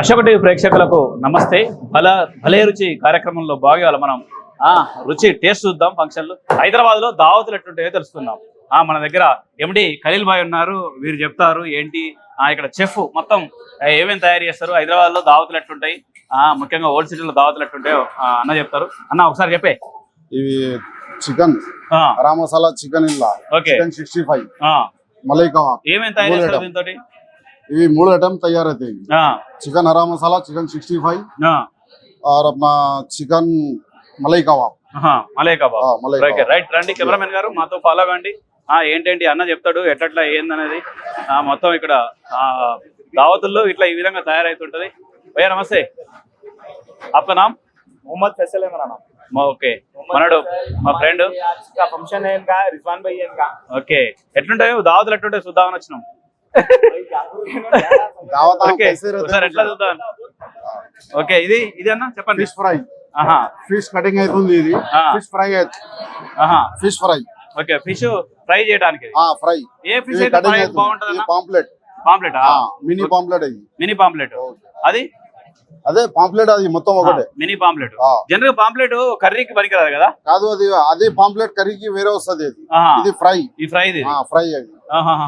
Ashoka TV ప్రేక్షకులకు నమస్తే. బల భలే రుచి కార్యక్రమంలో భాగాలు మనం. ఆ రుచి టేస్ట్ చూద్దాం ఫంక్షన్లు. హైదరాబాద్లో దావతులు ఎట్లుంటాయో తెలుసుకుందాం. ఆ మన దగ్గర ఎండి ఖలీల్ భాయ్ ఉన్నారు. వీరు చెప్తారు ఏంటి? ఆ ఇక్కడ చెఫ్ మొత్తం ఏమేమి తయారు చేస్తారు? హైదరాబాద్లో దావతులు ఎట్లుంటాయి? ఆ ముఖ్యంగా ఓల్డ్ సిటీలో దావతులు ఎట్లుంటాయో అన్న చెప్తారు. అన్న ఒకసారి చెప్పే. ఇవి చికెన్. ఆ, హరా మసాలా చికెన్ ఇల్లా. ఓకే. Chicken sixty five. ఆ, మలై కబాబ్ ఏమేమి తయారు చేస్తారు. దీంతో ఇవి మూడు item తయారైతాయి chicken hara masala chicken sixty five और अपना chicken malai kebab malai kebab हाँ, मलाई ఓకే कबाब రైట్ రండి కెమెరామెన్ గారు మాతో ఫాలో కండి ఆ ఏంటేంటి అన్న చెప్తాడు ఎట్లట్లా ఏందనేది ఆ మొత్తం ఇక్కడ ఆ దావతుల్లో ఇట్లా ఈ విధంగా తయారైతుంటది భయ్యా నమస్తే आपका नाम मोहम्मद फैसल है मेरा नाम మా ఓకే మనడు మా ఫ్రెండ్ आज का फंक्शन है इनका रिजवान भाई है इनका ఓకే ఎట్లుంటాయి దావతులు ఎట్లుంటాయి చూద్దామని వచ్చినాం दावत हम ఓకే ఇది ఫిష్ కటింగ్ అవుతుంది ఇది. Fish fry fish fry okay fish fry fry బాగుంటుంది పాంప్లెట్ పాంప్లెట్ మినీ పాంప్లెట్ అది మినీ పాంప్లెట్ అది? అదే పాంప్లెట్ అది మొత్తం ఒకటే. మినీ జనరల్ పాంప్లెట్ కర్రీకి పనికిరాదు కదా? కాదు అది అదే పాంప్లెట్ కర్రీకి వేరే వస్తుంది ఇది ఫ్రై ఈ ఫ్రై ఫ్రై అది.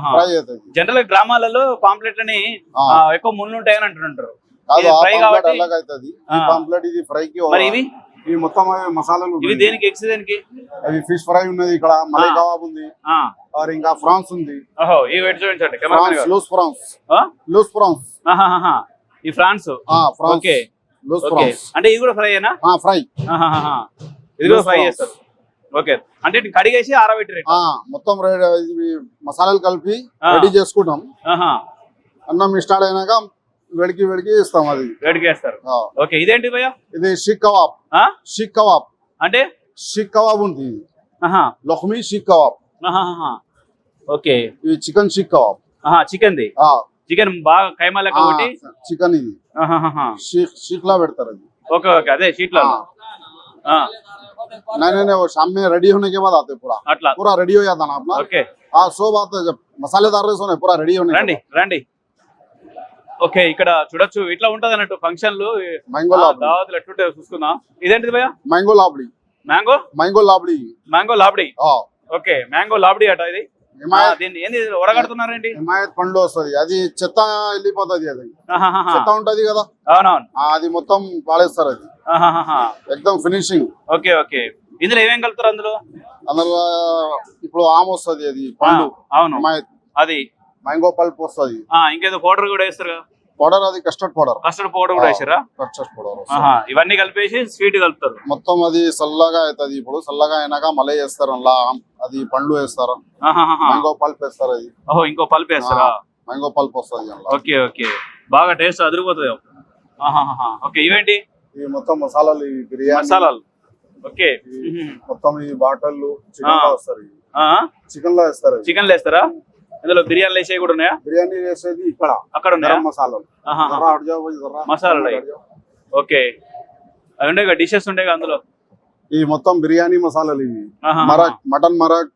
ఫ్రై అవుతుంది జనరల్ గ్రామాలలో పాంప్లెట్లని ఆ. ఆ, ఎక్కువ ముళ్ళు ఉంటాయని అంటుంటారు ఫ్రై పాంప్లెట్ అవుతుంది ఈ. పాంప్లెట్ ఇది ఫ్రై కి మరి ఇవి ఇవి మొత్తం మసాలాలు ఇవి. దేనికి ఎక్స్ దేనికి అవి ఫిష్ ఫ్రై ఉన్నది ఇక్కడ మలై. కబాబ్ ఉంది ఇంకా ఫ్రాన్స్ ఉంది చూపించండి ఫ్రాన్స్ గారు. లూస్ ఫ్రాన్స్ ఆ? లూస్ ఫ్రాన్స్ ఆహాహాహా. ఈ ఫ్రాన్స్ ఆ prawns okay loose okay prawns అంటే ఇది కూడా ఫ్రై ఆహాహాహా. ఇది కూడా ఫ్రై. చేస్తారు ఓకే. అంటే కడిగేసి ఆరబెట్టి మొత్తం మసాలాలు కలిపి. రెడీ చేసుకుంటాం. అన్నం స్టార్ట్ అయినాక వెడికి వెడికి ఇస్తాం అది. వేడికేస్తారు. ఓకే ఇదేంటి భయ్య? ఇది షిక్ కబాబ్. ఆ? షిక్ కబాబ్. అంటే? షిక్ కబాబ్ ఉంది లక్ష్మీ షిక్ కబాబ్. ఆహాహాహా. ఓకే. ఇది చికెన్ షిక్ కబాబ్. ఆహా చికెన్ ది చికెన్ బాగా కైమా లెక్క ఆ, కొట్టి? చికెన్ ఇది. షీక్ షీక్ లా పెడతారు అది. Okay okay. అదే షీట్లో। नहीं नहीं नहीं वो शाम में रेडी होने के बाद आते पूरा అట్లా पूरा रेडी हो जाता ना अपना ఓకే हाँ सो बात है जब मसालेदार रेस होने पूरा रेडी होने రండి రండి ఓకే ఇక్కడ చూడొచ్చు ఇట్లా ఉంటది అన్నట్టు ఫంక్షన్లు मैंगो ఆ, लाबड़ी దావతులు ఎట్లుంటే చూసుకుందాం ఇదేంటిది భయ్య mango labdi mango mango labdi mango labdi हाँ ఓకే మ్యాంగో లాబ్డి అట ఇది ఆ, హిమాయత్ దీన్ని ఏంది ఒడగడుతున్నారేంటి హిమాయత్ పండ్లు వస్తుంది. అది చెత్త వెళ్ళిపోతుంది అది. చెత్త ఉంటది కదా? అవునవును. అది మొత్తం పాడేస్తారు అది. ఎక్దమ్ ఫినిషింగ్. Okay okay. ఇందులో ఏమేం కలుపుతారు అందులో? అందులో ఇప్పుడు ఆమ్ వస్తుంది అది పండు. అవును. హిమాయత్. అది. మ్యాంగో పల్ప్ వస్తుంది. ఇంకేదో పౌడర్ కూడా వేస్తారు కదా. పౌడర్ అది కస్టర్డ్ పౌడర్. కస్టర్డ్ పౌడర్ కూడా వేసారా? Custard powder. ఇవన్నీ కలిపేసి స్వీట్ కలుపుతారు. మొత్తం అది చల్లగా అవుతుంది ఇప్పుడు. చల్లగా అయినాక మలై వేస్తారు అలా అది పండ్లు వేస్తారు. మ్యాంగో పల్ప్ వేస్తారు అది. ఓహో ఇంకో పల్ప్ వేస్తారా? మ్యాంగో పల్ప్ వస్తుంది ఓకే ఓకే. బాగా టేస్ట్ అదిరిపోతుంది. ఓకే ఇవేంటి? ఇవి మొత్తం మసాలాలు ఈ బిర్యానీ. మసాలాలు. ఓకే. మొత్తం ఈ బాటళ్ళు చికెన్లో. వస్తారు చికెన్లో వేస్తారు ఇవి. చికెన్ వేస్తారా? ఇందులో బిర్యానీలు వేసేవి కూడా ఉన్నాయా? బిర్యానీ వేసేది ఇక్కడ. అక్కడ ఉన్నాయా? మసాలాలు. మసాలాలు. ఓకే. అవి ఉండే డిషెస్ ఉండే అందులో? ఈ మొత్తం బిర్యానీ మసాలాలు ఇవి. Marag mutton marag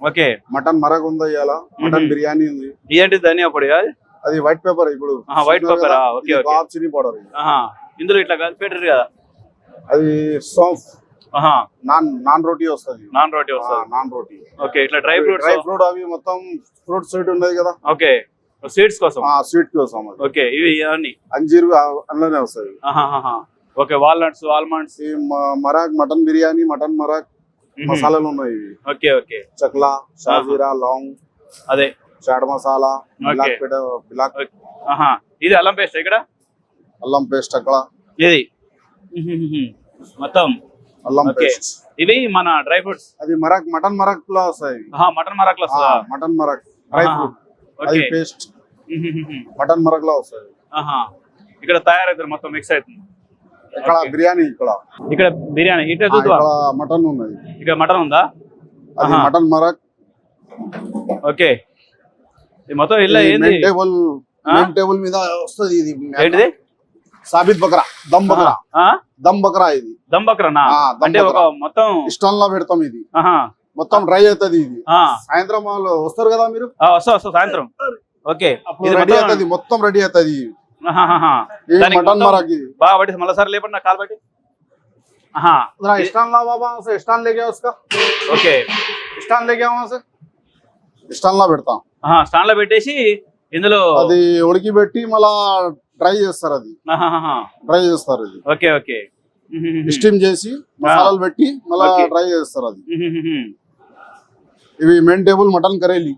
okay. Mutton marag ఉంది ఇవాళ మటన్. బిర్యానీ ఉంది. ఇదేంటి ధనియా పొడి? అది? వైట్ పేపర్ ఇప్పుడు. Okay, okay. Bob chilli powder ఇందులో ఇట్లా కలిపి పెట్టారు కదా? అది సోంఫ్. ఆహా నాన్ నాన్ రోటీ వస్తుంది. నాన్ రోటీ వస్తుంది. నాన్ రోటీ. ఓకే ఇట్లా డ్రై ఫ్రూట్స్ డ్రై ఫ్రూట్ అవి మొత్తం ఫ్రూట్ స్వీట్ కదా. ఓకే స్వీట్స్ కోసం? స్వీట్ ఓకే ఇవి అంజీరు అందులోనే వస్తుంది. Okay walnuts almonds? Marag mutton biryani mutton marag మసాలాలు ఉన్నాయి ఇవి. Okay okay. చక్లా షాజీరా లాంగ్ అదే. Chaat masala black black. ఇది అల్లం పేస్ట్ ఇక్కడ? అల్లం పేస్ట్ అక్కడ. ఇది. మొత్తం? అల్లం పేస్ట్. ఇవి మన డ్రై ఫ్రూట్స్. అది మరాక్ మటన్ మరాక్లో వస్తాయి. మటన్ మరక్లు వస్తుందా? మటన్ మరాక్. డ్రై. ఫ్రూట్. అది పేస్ట్. మటన్ మరాక్లో వస్తాయి. ఆహా. ఇక్కడ తయారవుతారు మొత్తం మిక్స్ అవుతుంది ఇక్కడ. బిర్యానీ ఇక్కడ. ఇక్కడ బిర్యానీ ఆ, చూద్దాం ఇక్కడ మటన్ ఉన్నది. ఇక్కడ మటన్ ఉందా? అది. మటన్ మరాక్. ఓకే. ఇది మొత్తం ఇల్లు ఏంది? టేబుల్ టేబుల్ మీద వస్తుంది ఇది. ఏంటిది? సాబిత్ బక్రా దమ్ బక్రా. దమ్ బక్రా ఇది. దమ్ బక్రా అంటే ఒక మొత్తం ఇష్టంలో పెడతాం ఇది. మొత్తం డ్రై అవుతుంది ఇది. సాయంత్రం వస్తారు కదా మీరు? వస్తా వస్తా సాయంత్రం. ఓకే. రెడీ అవుతుంది మొత్తం రెడీ అవుతుంది ఇష్టం లో పట్టి లేపండి ఓకే. ఇష్టాన్ ఇష్టాన్ పెడతాం. స్టాండ్లో పెట్టేసి ఇందులో అది ఉడికి పెట్టి మళ్ళా డ్రై చేస్తారు అది. డ్రై చేస్తారు అది. Okay okay. స్టీమ్ చేసి మసాలాలు పెట్టి మళ్ళా. డ్రై చేస్తారు అది. ఇవి main table mutton kareli.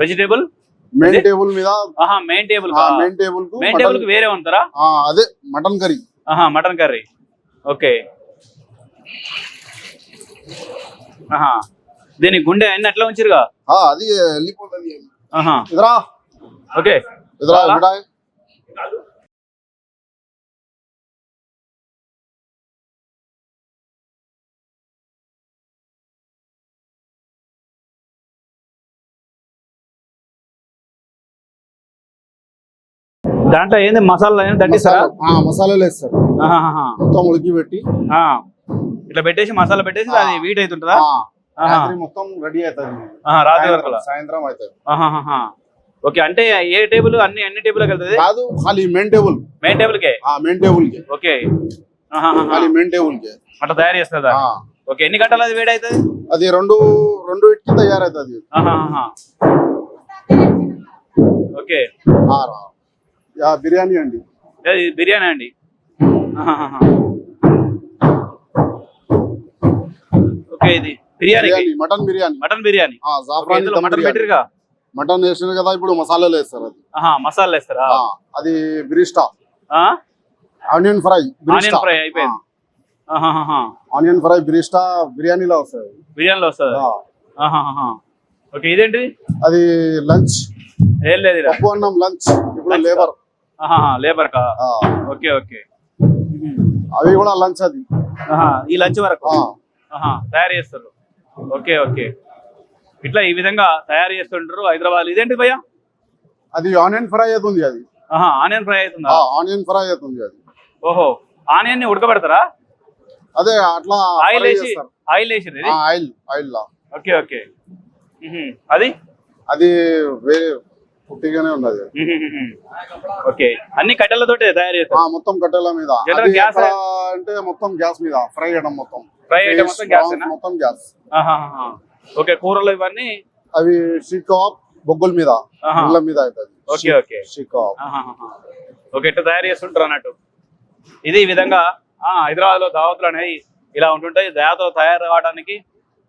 Vegetable? Main? Table మీద main table. Main table main table వేరే ఉంటారా అదే mutton curry. Mutton curry. Okay. దీని గుండె అన్ని అట్లా ఉంచిరుగా అది వెళ్ళిపోతుంది. ఓకే. దాంట్లో ఏంది? మసాలా మసాలాలు వేస్తారు ఆహాహాహా. మొత్తం ఉడికి పెట్టి. ఇట్లా పెట్టేసి మసాలా పెట్టేసి అది వీట్ అవుతుంటుందా మొత్తం రెడీ అవుతుంది. రాత్రి వరకు సాయంత్రం అవుతుంది. ఓకే అంటే ఏ టేబుల్ అన్ని అన్ని టేబుల్ వెళ్తుంది? కాదు ఖాళీ మెయిన్ టేబుల్ మెయిన్ టేబుల్ కే? ఆ మెయిన్ టేబుల్కి. ఓకే. ఖాళీ మెయిన్ టేబుల్కి. అట్లా తయారు చేస్తుందా ఓకే ఎన్ని గంటలు అది వేడి అవుతుంది అది రెండు రెండు ఇట్కి తయారవుతుంది. ఓకే. బిర్యానీ అండి. బిర్యానీ అండి. ఓకే ఇది biryani mutton biryani. Mutton biryani. Mutton. పెట్టిరుగా mutton వేసిన కదా ఇప్పుడు మసాలాలు వేస్తారు అది. మసాలా వేస్తారా? అది బిరిస్టా. ఆ? ఆనియన్ ఫ్రై ఆనియన్ ఫ్రై అయిపోయింది. ఆనియన్ ఫ్రై బిరిస్టా బిర్యానీలో వస్తుంది. బిర్యానీలో వస్తుంది. ఓకే ఇదేంటిది? అది లంచ్. ఏం లేదు. పప్పు అన్నం లంచ్. ఇప్పుడు లేబర్. లేబర్ కా? Okay okay. అవి కూడా లంచ్ అది. ఈ లంచ్ వరకు? తయారు చేస్తారు. Okay okay. ఇట్లా ఈ విధంగా తయారు చేస్తుంటారు హైదరాబాద్. ఇదేంటి భయ్య? అది ఆనియన్ ఫ్రై అవుతుంది అది. ఆనియన్ ఫ్రై అవుతుందా? ఆనియన్ ఫ్రై అవుతుంది అది. ఓహో ఆనియన్ని ఉడకబెడతారా? అదే అట్లా ఆయిల్ వేసి. ఆయిల్ వేసి ఆయిల్ ఆయిల్ లా. Okay okay. అది? అది వేరే పుట్టిగానే ఉన్నది. ఓకే. అన్ని కట్టెలతోటే తయారు చేస్తారు? మొత్తం కట్టెల మీద. ఎక్కడ అంటే మొత్తం గ్యాస్ మీద. ఫ్రై చేయడం మొత్తం. ఫ్రై ఐటమ్ మొత్తం గ్యాస్ మొత్తం గ్యాస్. ఓకే కూరలు ఇవన్నీ? అవి షికాప్ బొగ్గుల మీద. ఇళ్ళ మీద అవుతుంది ఓకే ఓకే. షికాప్. ఓకే ఇట్లా తయారు చేస్తుంటారు అన్నట్టు. ఇది ఈ విధంగా ఆ, హైదరాబాద్లో దావతులు అనేవి ఇలా ఉంటుంటాయి. దయాతో తయారు కావడానికి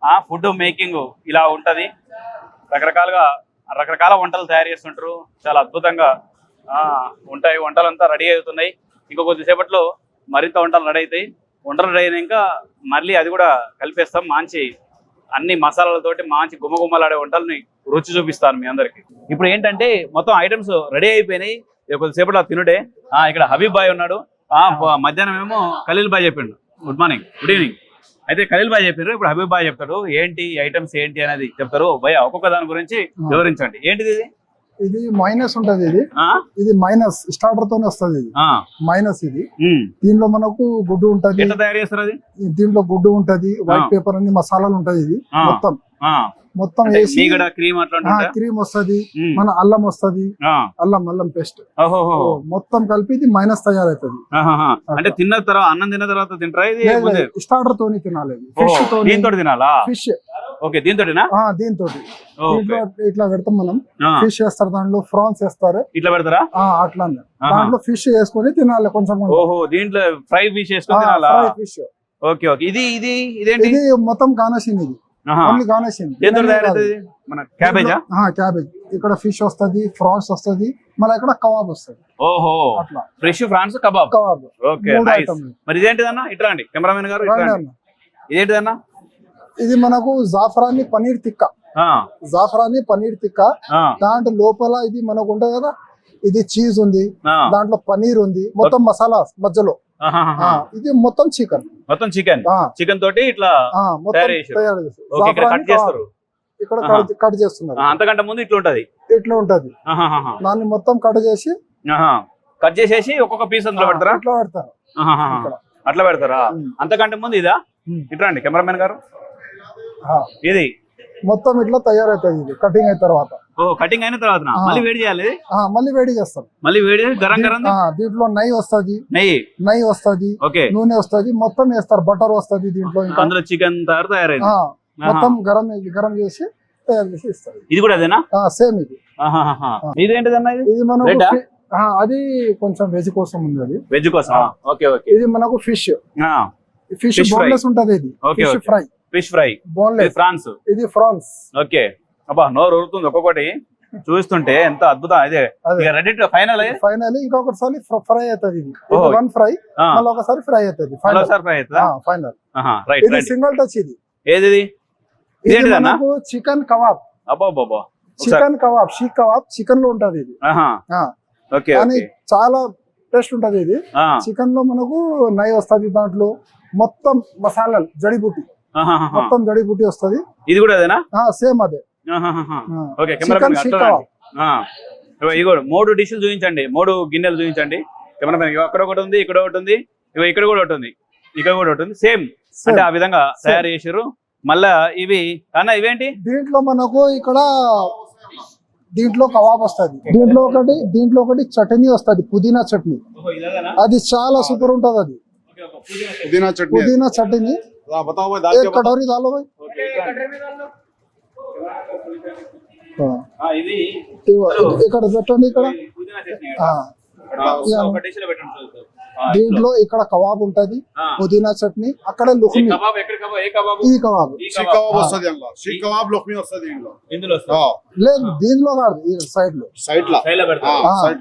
ఆ ఫుడ్ మేకింగ్ ఇలా ఉంటది. రకరకాలుగా రకరకాల వంటలు తయారు చేస్తుంటారు. చాలా అద్భుతంగా ఆ, ఉంటాయి. వంటలంతా రెడీ అవుతున్నాయి. ఇంకో కొద్దిసేపట్లో మరింత వంటలు రెడీ అవుతాయి. వంటలు రెడీ అయినాక మళ్ళీ అది కూడా కలిపేస్తాం. మంచి అన్ని మసాలాలతోటి మంచి గుమ్మగుమ్మలాడే వంటల్ని రుచి చూపిస్తాను మీ అందరికి. ఇప్పుడు ఏంటంటే మొత్తం ఐటమ్స్ రెడీ అయిపోయినాయి. కొద్దిసేపట్లో తినుడే. ఆ ఇక్కడ హబీబ్ బాయ్ ఉన్నాడు. మధ్యాహ్నం ఏమో ఖలీల్ బాయ్ చెప్పిండు. గుడ్ మార్నింగ్ గుడ్ ఈవినింగ్ అయితే ఖలీల్ బాయ్ చెప్పారు. ఇప్పుడు హబీబ్ బాయ్ చెప్తాడు. ఏంటి ఐటమ్స్ ఏంటి అనేది చెప్తారు. భయ ఒక్కొక్క దాని గురించి వివరించండి. ఏంటిది ఇది? ఇది మైనస్ ఉంటది ఇది? ఇది మైనస్ స్టార్టర్ తోనే వస్తది ఇది. మైనస్ ఇది. దీనిలో మనకు గుడ్డు ఉంటది దీంట్లో గుడ్డు ఉంటది వైట్. పేపర్ అన్ని మసాలాలు ఉంటది ఇది. మొత్తం. మొత్తం వేసి క్రీమ్ అట్లా వస్తది. మన అల్లం వస్తది. అల్లం అల్లం పేస్ట్. మొత్తం కలిపి ఇది మైనస్ తయారవుతుంది. అంటే తిన్న తర్వాత అన్నం తిన్న తర్వాత తింటారా? స్టార్టర్ తోని తినాలి ఫిష్ తోని. దీంతో తినాలా? ఫిష్ ఓకే దీంతో దీంట్లో ఇట్లా పెడతాం మనం. ఫిష్ వేస్తారు దాంట్లో ఫ్రాన్స్ వేస్తారు. ఇట్లా పెడతారా? ఆహా. దాంట్లో ఫిష్ వేసుకొని తినాలి కొంచెం ఓహో దీంట్లో ఫ్రై ఫిష్ వేసుకొని తినాలా? Fish okay okay. ఇది ఇది ఇదేంటి? ఇది మొత్తం కానసింది ఇది. ఓన్లీ కానసింది దేంతో తయారవుతుంది మన క్యాబేజా? క్యాబేజ్. ఇక్కడ ఫిష్ వస్తది ఫ్రాన్స్ వస్తది మళ్ళీ ఇక్కడ కబాబ్ వస్తది. ఓహో. అట్లా. Fresh prawns kebab. Kebab. Okay. మరి ఇదేంటిదన్నా? ఇట్లా అండి కెమెరామెన్ గారు. ఇదేంటిదన్నా? ఇది మనకు జాఫరాని పనీర్ తిక్క ఆ, జాఫరాని పనీర్ తిక్క దాంట్లో లోపల ఇది మనకు ఉంటుంది కదా ఇది చీజ్ ఉంది. దాంట్లో పనీర్ ఉంది మొత్తం మసాలా మధ్యలో. ఇది మొత్తం చికెన్. మొత్తం చికెన్? చికెన్ తోటి ఇట్లా కట్ చేస్తారు. ఇక్కడ. కట్ చేస్తున్నారు. అంతకంటే ముందు ఇట్లా ఉంటది? ఇట్లా ఉంటది. దాన్ని మొత్తం కట్ చేసి. కట్ చేసేసి ఒక్కొక్క పీస్ అందులో పెడతారా? ఇట్లా పెడతారు. అట్లా పెడతారా. అంతకంటే ముందు ఇదా. ఇట్లా అండి కెమెరామెన్ గారు. ఇది? మొత్తం ఇట్లా తయారవుతుంది ఇది కటింగ్ అయిన తర్వాత. ఓహో కటింగ్ అయిన తర్వాత. మళ్ళీ వేడి చేయాలి? ఇది? మళ్ళీ వేడి చేస్తాం. మళ్ళీ వేడి గరం గరం దీంట్లో నెయ్యి వస్తది. నెయ్యి? నెయ్యి వస్తది. ఓకే. నూనె వస్తది. మొత్తం వేస్తారు. బటర్ వస్తది దీంట్లో అందులో చికెన్ తయారు తయారైంది. మొత్తం గరం గరం చేసి తయారు చేసి ఇస్తారు. ఇది కూడా అదేనా? సేమ్ ఇది. ఇది? ఇది ఆ? ఫి- ఆ, అది కొంచెం వెజ్ కోసం ఉంది అది. వెజ్ కోసం. Okay okay. ఇది మనకు ఫిష్ ఫిష్. బోన్లెస్ ఉంటది ఇది. ఫిష్. ఫ్రై ఫిష్ ఫ్రై ఇది బోన్లెస్ ఫ్రాన్స్ ఇది ఫ్రాన్స్ ఓకే. అబ్బా నోరు ఉరుతుంది ఒక్కొక్కటి. చూస్తుంటే ఎంత అద్భుతం. అదే ఇక రెడీ టు ఫైనల్ ఫైనల్ ఇంకొకసారి ఫ్రై అవుతుంది. వన్ ఫ్రై మళ్ళీ ఒకసారి ఫ్రై అవుతుంది ఫైనల్ ఫ్రై అవుతుందా? ఫైనల్ రైట్ ఇది సింగిల్ టచ్ ఇది. ఏది ఇది? మనకు చికెన్ కబాబ్ అబ్బా చికెన్ కబాబ్ షీక్ కబాబ్ చికెన్లో ఉంటది ఇది. ఓకే కానీ చాలా టేస్ట్ ఉంటది ఇది. చికెన్లో మనకు నై వస్తది దాంట్లో మొత్తం మసాలాలు జడిబుటి ఆహాహాహా. మొత్తం జడిబుటి వస్తది. ఇది కూడా అదేనా? సేమ్ అదే. ఇగోడు మూడు డిషులు చూపించండి. మూడు గిన్నెలు చూపించండి. కెమెరా అక్కడ ఒకటి ఉంది ఇక్కడ ఒకటి ఉంది ఇగో ఇక్కడ కూడా ఒకటి ఉంది ఇక్కడ కూడా ఒకటి ఉంది. సేమ్ అంటే ఆ విధంగా తయారు చేసారు మళ్ళా ఇవి అన్న ఇవేంటి? దీంట్లో మనకు ఇక్కడ దీంట్లో కవాబ్ వస్తుంది. దీంట్లో ఒకటి దీంట్లో ఒకటి చట్నీ వస్తుంది పుదీనా చట్నీ. అది చాలా సూపర్ ఉంటది అది. పుదీనా చట్నీ. పుదీనా చట్నీ. కటోరీ దాలో ఇక్కడ పెట్టండి ఇక్కడ. దీంట్లో ఇక్కడ కబాబ్ ఉంటది పుదీనా చట్నీ అక్కడ లుక్మి. ఈ కబాబ్. కబాబ్. వస్తుంది లేదు దీంట్లో కాదు సైడ్లో సైడ్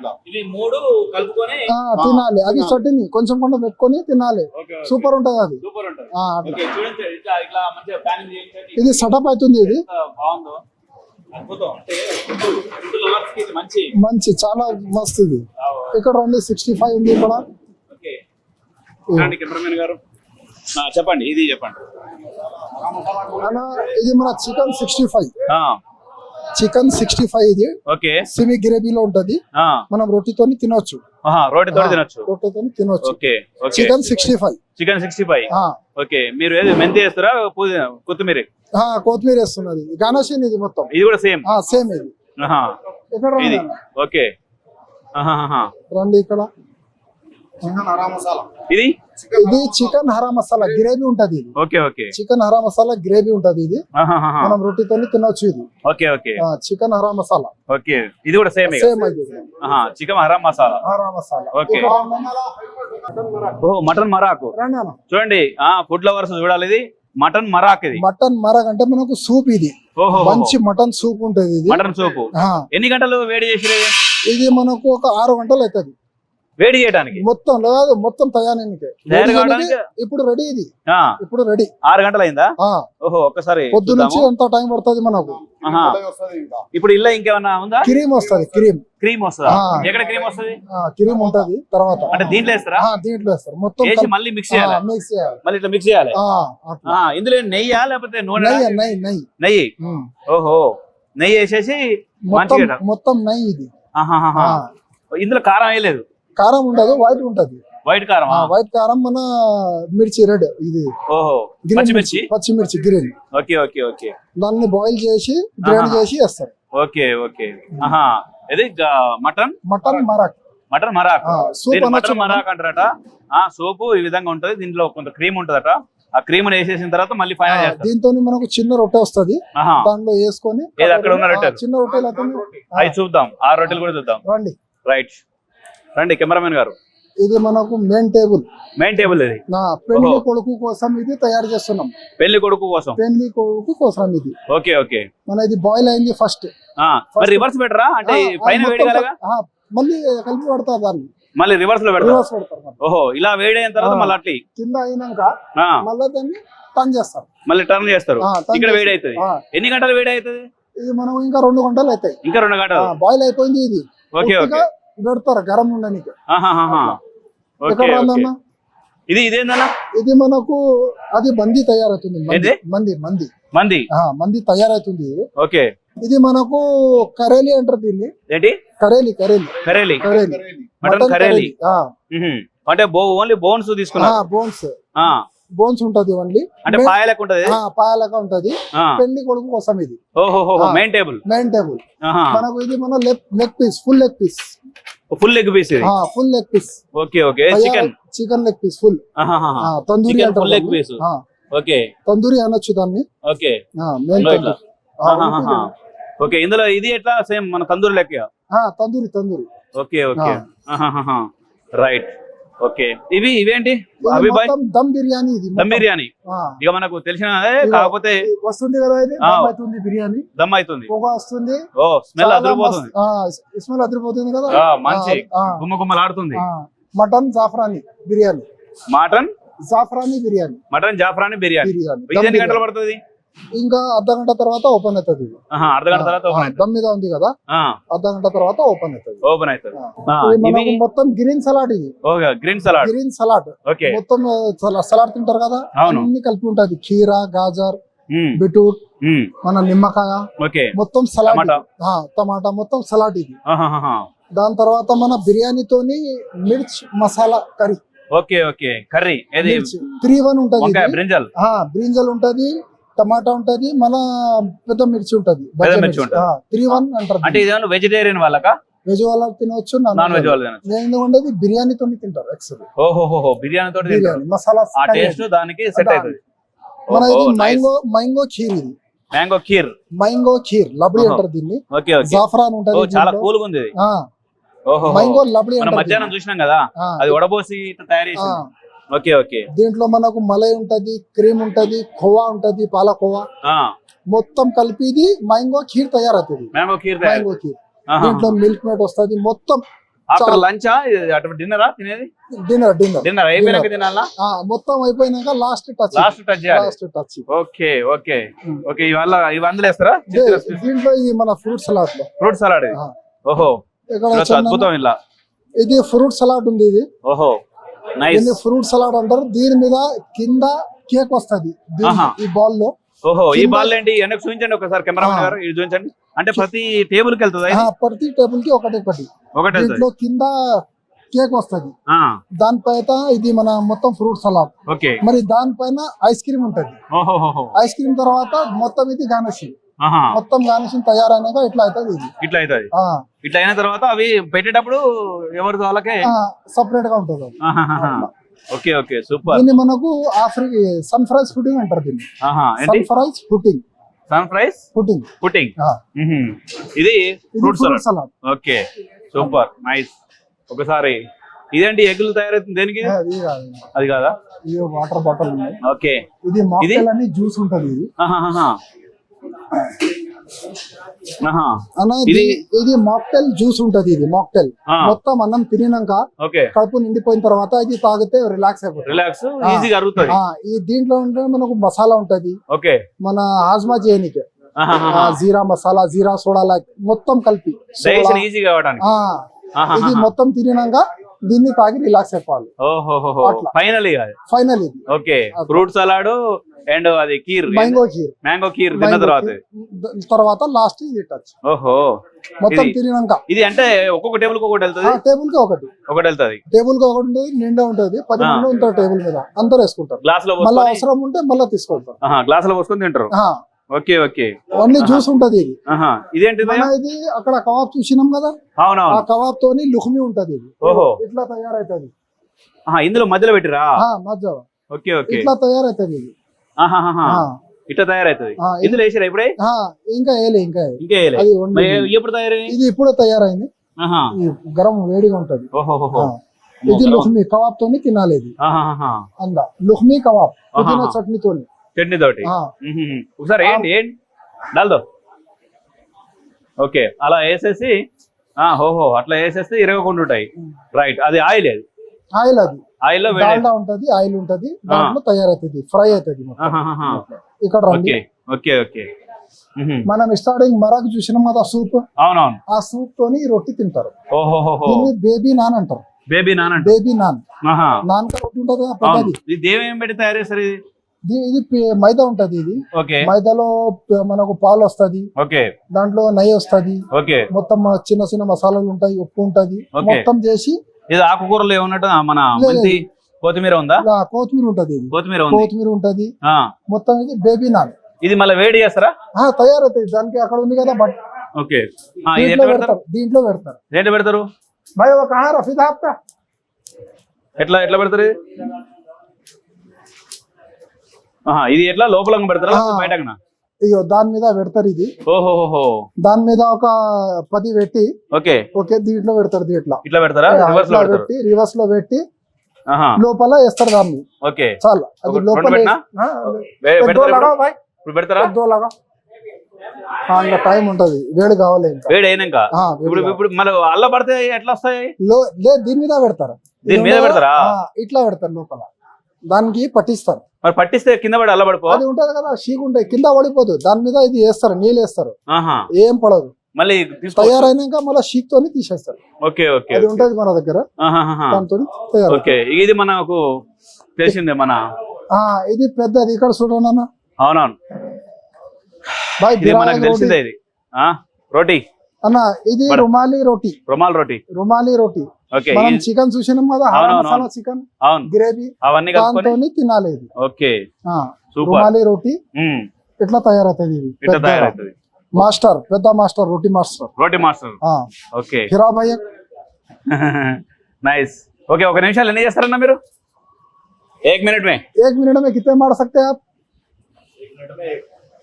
తినాలి. అది చట్నీ కొంచెం కొండ పెట్టుకొని తినాలి. సూపర్ ఉంటది అది. ఇది సెటప్ అవుతుంది ఇది. మంచి. చాలా మస్తు ఇది ఇక్కడ రండి? సిక్స్టీ ఫైవ్ ఉంది ఇక్కడ. చెప్పండి ఇది చెప్పండి. ఇది మన chicken sixty five chicken sixty five ఇది. ఓకే. సిమి గ్రేవీలో ఉంటది. ఆ, మనం రొట్టితోని తినొచ్చు. ఆహా, రోటి తోటి తినొచ్చు. రొట్టెతోని తినొచ్చు. Okay chicken sixty five chicken sixty five okay మీరు ఏది మెంతి వేస్తారా కొత్తిమీర? కొత్తిమీర వేస్తున్నది. గానాషిన్ ఇది మొత్తం. ఇది కూడా సేమ్? సేమ్ ఇది. ఇది. ఓకే. రండి ఇక్కడ. చికెన్ హరా మసాలా ఇది? ఇది చికెన్ హరా మసాలా గ్రేవీ ఉంటది ఇది. Okay okay. Chicken hara masala gravy ఉంటది ఇది. మనం రొట్టితోని తినొచ్చు ఇది. Okay okay. Chicken hara masala. Okay. ఇది కూడా సేమ్ సేమ్ అది చికెన్ హరం మసాలా. హరా మసాలా. ఓకే. ఓ మటన్ మరాకు. చూడండి ఆ ఫుడ్ లవర్స్ చూడాలి ఇది. మటన్ మరాక్ ఇది. మటన్ మరగ అంటే మనకు సూప్ ఇది. ఓహో. మంచి మటన్ సూప్ ఉంటది ఇది. Mutton soup. ఎన్ని గంటలు వేడి చేసి ఇది మనకు ఒక ఆరు గంటలు అవుతుంది వేడి చేయడానికి మొత్తం లేదు మొత్తం తయారీకే తయారు కావడానికి? ఇప్పుడు రెడీ ఇది. ఇప్పుడు రెడీ. ఆరు గంటలు అయిందా ఓహో ఒక్కసారి పొద్దు నుంచి. ఎంత టైం పడుతుంది మనకు? ఇప్పుడు ఇల్ల ఇంకేమన్నా ఉందా? క్రీమ్ వస్తది క్రీమ్. క్రీమ్ వస్తుందా. ఎక్కడ క్రీమ్ వస్తుంది? క్రీమ్ ఉంటది తర్వాత. అంటే దీంట్లో వేస్తారా? దీంట్లో వేస్తారు. మొత్తం వేసి మళ్ళీ మిక్స్ చేయాలి? మిక్స్ చేయాలి. మళ్ళీ ఇట్లా మిక్స్ చేయాలి? ఇందులో నెయ్యా లేకపోతే నూనె? నెయ్యి నెయ్యి నెయ్యి. ఓహో. నెయ్యి వేసేసి మొత్తం మొత్తం నెయ్యి ఇది. ఇందులో కారం వేయలేదు. కారం ఉండదు వైట్ ఉంటది. వైట్ కారం వైట్ కారం మన మిర్చి రెడ్ ఇది. ఓహో పచ్చిమిర్చి పచ్చిమిర్చి గ్రీన్ ఓకే ఓకే ఓకే. దాన్ని బాయిల్ చేసి గ్రైండ్. చేసి వేస్తారు. Okay okay. ఆహా. ఇది mutton? Mutton marag. Mutton marag. Mutton marag అంటారట. ఆ సూపు ఈ విధంగా ఉంటది. దీంట్లో కొంత క్రీమ్ ఉంటదట. ఆ క్రీమ్ వేసేసిన తర్వాత మళ్ళీ ఫైనల్ చేస్తారు. దీంతో మనకు చిన్న రొట్టె వస్తది. దాంట్లో వేసుకొని అక్కడ ఉన్న రొట్టెలు? ఆ, చిన్న రొట్టెలు అవి చూద్దాం. ఆ రొట్టెలు కూడా చూద్దాం. రండి. రైట్ రండి కెమెరామెన్ గారు. ఇది మనకు మెయిన్ టేబుల్ మెయిన్ టేబుల్ ఇది. పెళ్ళి. కొడుకు కోసం ఇది తయారు చేస్తున్నాం. పెళ్ళి కొడుకు కోసం? పెళ్ళి కొడుకు కోసం ఇది. Okay okay. మన ఇది బాయిల్ అయింది ఫస్ట్ రివర్స్ పెట్టరా అంటే పైన మళ్ళీ కలిపి పెడతారు దాన్ని. మళ్ళీ రివర్స్లో పెడతారు. ఓహో ఇలా వేడి అయిన తర్వాత. మళ్ళీ అట్లా? కింద అయినాక మళ్ళీ దాన్ని టర్న్ చేస్తారు. మళ్ళీ టర్న్ చేస్తారు. ఇక్కడ వేడి అవుతుంది ఎన్ని గంటలు వేడి అవుతుంది? ఇది మనం ఇంకా రెండు గంటలు అవుతాయి. ఇంకా రెండు గంటలు. బాయిల్ అయిపోయింది ఇది. Okay okay. పెడతారు గరం ఉండడానికి ఇది ఇదేందన్నా? ఇది మనకు అది మంది తయారవుతుంది మంది? మంది మంది. మంది? తయారవుతుంది. ఇది. ఓకే. ఇది మనకు కరేలి అంటారు దీన్ని. ఏంటి? కరేలి కరేలి. కరేలి. కరేలి. మటన్ కరేలి. అంటే ఓన్లీ బోన్స్ తీసుకున్నారు. బోన్స్. బోన్స్ ఉంటది ఓన్లీ అంటే పాయ లెక్క ఉంటది? ఉంటది. పెళ్ళి కొడుకు కోసం ఇది. మెయిన్ టేబుల్ మెయిన్ టేబుల్ మనకు ఇది మన leg leg piece full leg piece full leg piece full leg piece okay okay chicken chicken leg piece full tandoori దాన్ని. piece. ఆ, ఓకే తందూరి అనొచ్చు దాన్ని. ఓకే మెయిన్ ఇందులో ఇట్లా. ఓకే ఇందులో ఇది ఎట్లా? సేమ్ మన తందూరి లెక్క. Tandoori tandoori. Okay okay. Right okay. ఇవి ఇవేంటి దమ్ బిర్యానీ ఇది దమ్. బిర్యానీ. ఇక మనకు తెలిసిన. కాకపోతే వస్తుంది కదా ఇది. దమ్ అవుతుంది బిర్యానీ. దమ్ అవుతుంది. పొగ వస్తుంది. ఓ స్మెల్ అదిరిపోతుంది. స్మెల్ అదిరిపోతుంది కదా. మంచి గుమ్మ గుమ్మలాడుతుంది mutton zafrani biryani. Mutton? Zafrani biryani. Mutton zafrani biryani. ఎన్ని గంటలు. పడుతుంది? ఇంకా అర్ధ గంట తర్వాత ఓపెన్ అవుతుంది. అర్ధ గంట తర్వాత దమ్ మీద ఉంది కదా అర్ధ గంట తర్వాత ఓపెన్ అవుతుంది. ఓపెన్ అవుతుంది. మొత్తం గ్రీన్ సలాడ్ ఇది. Green salad. Green salad. మొత్తం సలాడ్ తింటారు కదా. అన్ని కలిపి ఉంటది. కీరా గాజర్ బీట్రూట్ మన నిమ్మకాయ మొత్తం సలాడ్ టమాటా. మొత్తం సలాడ్ ఇది. దాని తర్వాత మన బిర్యానీతోని mirch masala curry. Okay okay. Curry. Three one ఉంటది బ్రింజల్ ఉంటది. టమాటా ఉంటది మన పెద్ద మిర్చి ఉంటది. త్రీ వన్ అంటారు అంటే ఇదేమన్నా వెజిటేరియన్ వాళ్ళకా? వెజ్ వాళ్ళకి తినవచ్చు నాన్ వెజ్ వాళ్ళు తినచ్చు. నేను ఉండేది బిర్యానీతో తింటారు ఎక్సల్ ఓహోహో బిర్యానీ తోటి బిర్యానీ మసాలా ఆ టేస్ట్ దానికి సెట్. అవుతుంది మన ఇది మ్యాంగో మ్యాంగో ఖీర్ ఇది. మ్యాంగో ఖీర్. మ్యాంగో ఖీర్ లబ్డీ ఓహో. అంటారు దీన్ని. Okay okay. జాఫ్రాన్ ఉంటది చాలా. కూల్గా ఉంది ఇది ఓహో మ్యాంగో లబ్డీ మధ్యాహ్నం. చూసినాం కదా అది వడబోసి తయారు ఆ, చేసింది ఓకే ఓకే. దీంట్లో మనకు మలై ఉంటది క్రీమ్ ఉంటది ఖోవా ఉంటది పాలకోవా. మొత్తం కలిపి ఇది మ్యాంగో ఖీర్ తయారవుతుంది. మ్యాంగో ఖీర్ తయారు. మ్యాంగో ఖీర్. దీంట్లో మిల్క్ మేడ్ వస్తది మొత్తం ఆఫ్టర్ లంచా? డిన్నరా తినేది? Dinner dinner. డిన్నర్? అయిపోయినాక తినాలా? మొత్తం అయిపోయినాక last touch last touch last touch okay okay. Okay ఇవాళ ఇవి దీంట్లో ఇది మన ఫ్రూట్ సలాడ్. లో ఫ్రూట్ సలాడ్. ఓహో. అద్భుతం ఇలా. ఇది ఫ్రూట్ సలాడ్ ఉంది ఇది. ఓహో. దీన్ని ఫ్రూట్ సలాడ్ అంటారు. దీని మీద కింద కేక్ వస్తది. ఈ బాల్లో ఓహో ఈ బాల్ ఏంటి వెనక్కి చూపించండి ఒకసారి కెమెరామెన్. గారు ఇది చూపించండి. అంటే ప్రతి టేబుల్కి వెళ్తుందా ప్రతి టేబుల్కి ఒకటి. ఒకటి ఒకటి దీంట్లో కింద కేక్ వస్తది. దానిపైన ఇది మన మొత్తం ఫ్రూట్ సలాడ్. ఓకే. మరి దానిపైన ఐస్ క్రీమ్ ఉంటది. ఐస్ క్రీమ్ తర్వాత మొత్తం ఇది ఆహా మొత్తం గార్నిషింగ్ తయారైనాక ఇట్లా అవుతుంది ఇది. ఇట్లా అవుతుంది. ఇట్లా అయిన తర్వాత అవి పెట్టేటప్పుడు ఎవరి వాళ్ళకే? సపరేట్గా ఉంటుంది. Okay okay super. దీన్ని మనకు ఆఫ్రి సన్ ఫ్రైస్ పుడ్డింగ్ అంటారు దీన్ని. Surprise pudding. Sun fries pudding ఆ. ఇది ఇది fruit salad. Okay super nice. ఒకసారి ఇదేంటి ఎగ్గులు తయారవుతుంది దేనికి? ఇది? ఇది అది కాదా? ఇది వాటర్ బాటిల్ ఉన్నాయి. ఓకే. ఇది అని జ్యూస్ ఉంటది ఇది. ఇది- ఇది మాక్టైల్ జ్యూస్ ఉంటది ఇది మాక్టైల్. మొత్తం అన్నం ఓకే. కడుపు నిండిపోయిన తర్వాత ఇది తాగితే రిలాక్స్ అయిపోతుంది. రిలాక్స్. ఈజీగా ఈ దీంట్లో ఉంటే మనకు మసాలా ఉంటది. ఓకే. మన హాజ్మా చేయనికి. జీరా మసాలా జీరా సోడా లాక్ మొత్తం కలిపి. ఇది మొత్తం తినినాక దీన్ని తాగి రిలాక్స్ అయిపోవాలి. ఫైనల్ ఫైనల్ ఇది. ఓకే ఫ్రూట్ సలాడ్ అండ్ అది కీర్ మ్యాంగో ఖీర్ మ్యాంగో కీర్ తిన్న తర్వాత. తర్వాత లాస్ట్ ఇది టచ్ ఓహో. మొత్తం తినినాక ఇది అంటే ఒక్కొక్క టేబుల్ ఒకటి వెళ్తుంది? టేబుల్కి ఒకటి. ఒకటి వెళ్తుంది. టేబుల్కి ఒకటి ఉంటుంది నిండా ఉంటుంది పది. మంది ఉంటారు టేబుల్ మీద. అందరు వేసుకుంటారు. గ్లాస్లో మళ్ళీ అవసరం ఉంటే మళ్ళీ తీసుకుంటారు. గ్లాస్లో పోసుకొని తింటారు. Okay okay. ఓన్లీ జ్యూస్ ఉంటది ఇది. అక్కడ కబాబ్ చూసినాం కదా? ఆ కబాబ్ తోని లుక్మి ఉంటది ఇది. ఓహో. ఇట్లా తయారైతుంది. ఇందులో మధ్యలో పెట్టిరా? మధ్య ఓకే ఓకే. ఇట్లా తయారైతుంది ఇది. ఇట్లా ఇది- ఇందులో వేసారా ఇప్పుడే? ఇంకా వేయలే ఇంకా. ఇంకే. ఎప్పుడు ఇది ఇప్పుడే తయారైంది. గరం వేడిగా ఉంటది. ఇది లుహ్మి కబాబ్ తోని తినాలి ఇది. అందా. లుహ్మి కబాబ్. పుదీనా. చట్నీతోని. చట్నీ తోటి. ఒకసారి ఏంటి? ఏంటి? దాల్దో ఓకే అలా వేసేసి ఆ, హోహో అట్లా వేసేస్తే ఇరగకుండా ఉంటాయి రైట్ అది ఆయిల్ అది? ఆయిల్ అది. ఆయిల్లో డాల్డా ఉంటది ఆయిల్ ఉంటది దాంట్లో తయారైతుంది ఫ్రై అవుతుంది. ఇక్కడ రండి. Okay okay. మనం స్టార్టింగ్ మరాక్ చూసినాం కదా సూప్? అవునవును. ఆ సూప్ తోని రొట్టి తింటారు. దీన్ని బేబీ నాన్ అంటారు. Baby naan baby naan. Non కా రొట్టి ఉంటది కదా అవును. పెద్దది ఇది దేవం ఏం పెట్టి తయారు చేస్తారు ఇది? ఇది మైదా ఉంటది ఇది. మైదాలో మనకు పాలు వస్తుంది. దాంట్లో నెయ్యి వస్తుంది. మొత్తం చిన్న చిన్న మసాలాలు ఉంటాయి ఉప్పు ఉంటది. మొత్తం చేసి ఇది ఆకుకూరలు ఏమన్నట్టు మన కొత్తిమీర ఉందా? కొత్తిమీర ఉంటది కొత్తిమీర కొత్తిమీర ఉంటది. మొత్తం ఇది బేబీ నాన్. ఇది మళ్ళీ వేడి చేస్తారా? తయారవుతుంది దానికి అక్కడ ఉంది కదా బట్ ఓకే. దీంట్లో పెడతారు? ఏంటి పెడతారు. భయ ఒక రఫీద్ ఎట్లా ఎట్లా పెడతారు ఇది ఎట్లా? లోపల పెడతారా? దాని మీద పెడతారు ఇది. ఓహోహో దాని మీద ఒక పది పెట్టి ఓకే. ఓకే దీంట్లో పెడతారు దీంట్లో ఇట్లా. పెడతారా? రివర్స్లో పెట్టి రివర్స్లో పెట్టి లోపల వేస్తారు దాన్ని. ఓకే. చాలా. అది లోపల పెడతారా? టైం ఉంటది. వేడి కావాలి వేడి అయినాక? ఇప్పుడు ఇప్పుడు మన అల్ల పడితే ఎట్లా వస్తాయి? దీని మీద పెడతారు. దీని మీద పెడతారా? ఇట్లా పెడతారు లోపల. దానికి పట్టిస్తారు. మరి పట్టిస్తే కింద పడి అల్ల పడిపో అది ఉంటది కదా షీక్ ఉంటాయి. కింద పడిపోదు. దాని మీద ఇది వేస్తారు నీళ్ళు వేస్తారు. ఏం పడదు. మళ్ళీ తయారైనాక మళ్ళీ షీక్ తోని తీసేస్తారు. ఓకే ఓకే అది ఉంటది మన దగ్గర. దాంతో ఓకే ఇది మనకు తెలిసిందే మన ఆ, ఇది పెద్దది. ఇక్కడ చూడండి అవునవును. బాయ్ మనకు. తెలిసిందే ఇది. ఆ రోటీ. అన్న ఇది రుమాలి రోటీ. రుమాల్ రోటీ. రుమాలి రోటీ. మనం ఈ- చికెన్ చూసినాం కదా హరా అవునవును, మసాలా అవును. చికెన్ అవును గ్రేవీ అవన్నీ దాంతో కలుపుకొని తినాలి ఇది ఓకే ఆ, సూపర్ రుమాలి రోటీ ఉమ్, ఇట్లా తయారవుతుంది ఇది ఇట్లా పెద్ద తయారవుతుంది మాస్టర్ పెద్ద master roti master roti master ఆ, ఓకే హిరా భయ్య నైస్ ఓకే ఒక నిమిషాలు ఎన్ని చేస్తారన్నా మీరు ఏక్ మినిట్ మే एक मिनट में कितने मार सकते हैं आप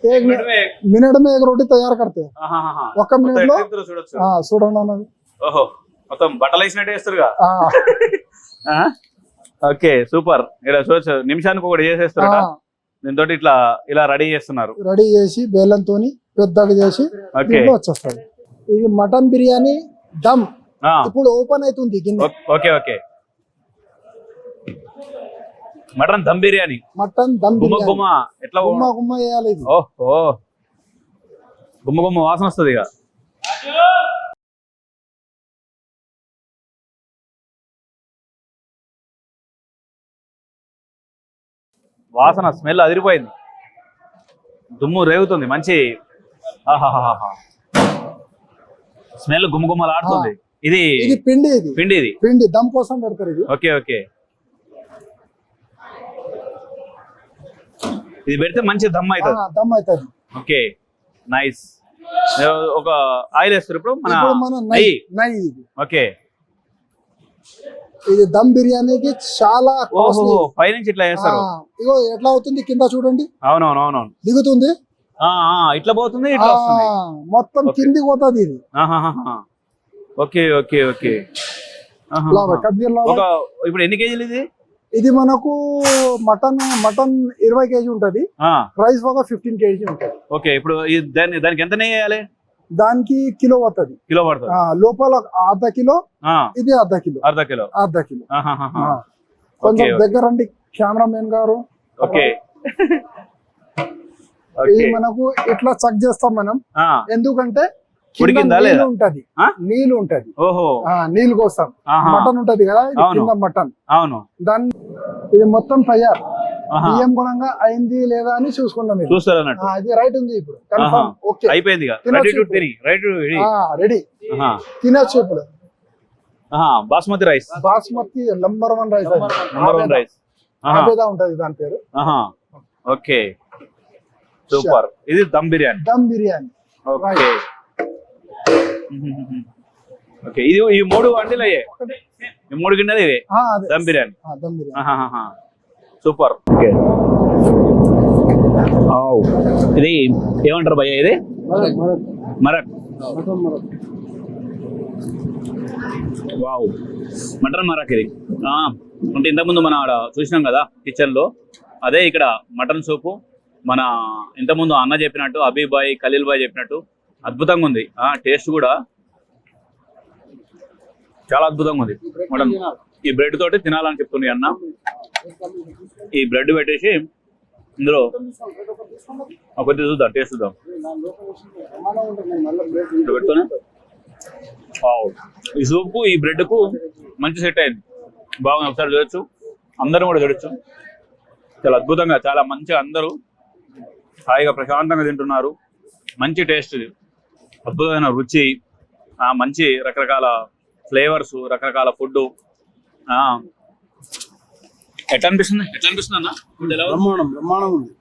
एक मिनट मिनट में एक रोटी तैयार करते हैं ఆహాహాహా. ఒక్క minute లో? మొత్తం ఎట్లా చూడొచ్చు ఆ, చూడండి అన్నది ఓహో మొత్తం బట్టలు వేసినట్టు వేస్తారుగా. ఆ, ఓకే సూపర్. ఇక్కడ చూడొచ్చు. నిమిషానికి ఒకటి ఆ, చేసేస్తారట దీంతో ఇట్లా ఇలా రెడీ చేస్తున్నారు. రెడీ చేసి బేలంతో పెద్దగా చేసి వచ్చేస్తుంది ఇది మటన్ బిర్యానీ దమ్. ఆ, ఇప్పుడు ఓపెన్ అవుతుంది okay okay. Mutton dum biryani. Mutton dum గుమ్మ బిర్యానీ. గుమ్మ. ఎట్లా గుమ్మ గుమ్మ? వేయాలి ఇది. ఓహో. గుమ్మ గుమ్మ వాసన వస్తుంది ఇక. వాసన స్మెల్ అదిరిపోయింది. దుమ్ము రేగుతుంది మంచి ఆహాహాహా స్మెల్ గుమ్మ గుమ్మలాడుతుంది ఇది ఇది పిండి ఇది. పిండి ఇది. పిండి దమ్ కోసం పెడతారు ఇది. Okay okay. ఇది పెడితే మంచి దమ్ అవుతుంది దమ్ అవుతుంది ఓకే నైస్. ఒక ఆయిల్ వేస్తారు ఇప్పుడు మన నెయ్యి. ఓకే. ఇది దమ్ బిర్యానీకి చాలా కాస్ట్లీ పైనుంచి ఇట్లా వేస్తారు ఇగో ఎట్లా అవుతుంది కింద చూడండి. అవునవును అవునవును దిగుతుంది ఇట్లా పోతుంది ఇట్లా మొత్తం. కింది పోతుంది ఇది. Okay okay okay. ఇప్పుడు ఎన్ని కేజీలు ఇది? ఇది మనకు మటన్ మటన్ ఇరవై కేజీ ఉంటది. ఆ, ప్రైస్ ఒక ఫిఫ్టీన్ కేజీ ఉంటది. ఓకే ఇప్పుడు దాన్ని దానికి ఎంత నెయ్యి వేయాలి? దానికి కిలో పడుతుంది. కిలో పడుతుంది. లోపల అర్ధ కిలో ఇది అర్ధ కిలో. అర్ధ కిలో. అర్ధ కిలో. కొంచెం దగ్గర రండి కెమెరామెన్ గారు. ఓకే. ఇది మనకు ఇట్లా చెక్ చేస్తాం మనం? ఎందుకంటే నీళ్ళు? ఉంటది? నీళ్ళు ఉంటది. నీళ్ళు కోస్తాం. ఆహా. మటన్ ఉంటది కదా మటన్. అవును. దాన్ని ఇది మొత్తం తయారు. బియ్యం గుణంగా అయింది లేదా అని చూసుకుందాం ఇది చూస్తారు అన్నట్టు ఇది రైట్ ఉంది ఇప్పుడు. కన్ఫర్మ్. ఓకే అయిపోయింది రెడీ టు. తిని. Ready ready. తినొచ్చు ఇప్పుడు. Basmati rice. Basmati number one rice number one rice. ఆబేదా ఉంటది దాని పేరు. ఓకే సూపర్ ఇది దమ్ బిర్యానీ. దమ్ బిర్యానీ. ఓకే ఓకే ఇది ఈ మూడు వంటలు అయ్యే ఈ మూడు గిన్నెలు ఇవే. అదే. దమ్ బిర్యానీ. దమ్ బిర్యానీ. సూపర్. ఓకే. ఇది ఏమంటారు భయ్య ఇది? మరక్. వావ్. మటన్ మరక్ ఇది. ఆ, అంటే ఇంతకుముందు మనం ఆడ చూసినాం కదా కిచెన్లో. అదే ఇక్కడ మటన్ సూపు. మన ఇంతకుముందు అన్న చెప్పినట్టు అబీ బాయ్ ఖలీల్ బాయ్ చెప్పినట్టు అద్భుతంగా ఉంది. ఆ టేస్ట్ కూడా చాలా అద్భుతంగా ఉంది. మటన్. ఈ బ్రెడ్ తోటి తినాలని చెప్తుంది అన్న. ఈ బ్రెడ్ పెట్టేసి ఇందులో కొద్దిగా చూద్దాం టేస్ట్ చూద్దాం. ఇట్లా ఈ సూప్కు ఈ బ్రెడ్కు మంచి సెట్ అయింది. బాగుంది ఒకసారి చూడొచ్చు. అందరం కూడా చూడొచ్చు. చాలా అద్భుతంగా చాలా మంచిగా అందరూ హాయిగా ప్రశాంతంగా తింటున్నారు. మంచి టేస్ట్ ఇది. అద్భుతమైన రుచి ఆ మంచి రకరకాల ఫ్లేవర్స్ రకరకాల ఫుడ్ ఎట్లా అనిపిస్తుంది? ఎట్లా అనిపిస్తుంది అన్న? బ్రహ్మాండం బ్రహ్మాండం ఉంది.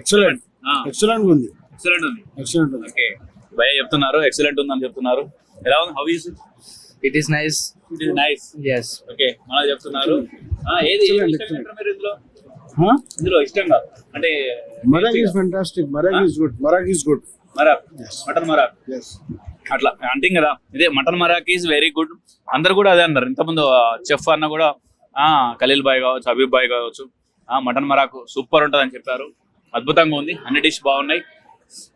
ఎక్సలెంట్ ఎక్సలెంట్ ఉంది. ఎక్సలెంట్ ఉంది. ఎక్సలెంట్ ఉంది. ఓకే భయ చెప్తున్నారు ఎక్సలెంట్ ఉందని చెప్తున్నారు. ఎలా ఉంది? How is It? Is nice. It is nice Yes. Okay మన చెప్తున్నారు. ఏది? ఇందులో? ఇందులో ఇష్టంగా? అంటే marag is fantastic marag is good marag is good marag mutton marag is అట్లా. అంటే కదా ఇదే mutton marag is very good అందరు కూడా అదే అన్నారు. ఇంతకుముందు చెఫ్ అన్న కూడా ఖలీల్ బాయ్ కావచ్చు హబీబ్ బాయ్ కావచ్చు. ఆ మటన్ మరాకు సూపర్ ఉంటుంది అని చెప్పారు. అద్భుతంగా ఉంది. అన్ని డిష్ బాగున్నాయి.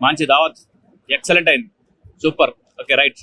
మంచి దావత్. ఎక్సలెంట్ అయింది. సూపర్. Okay right.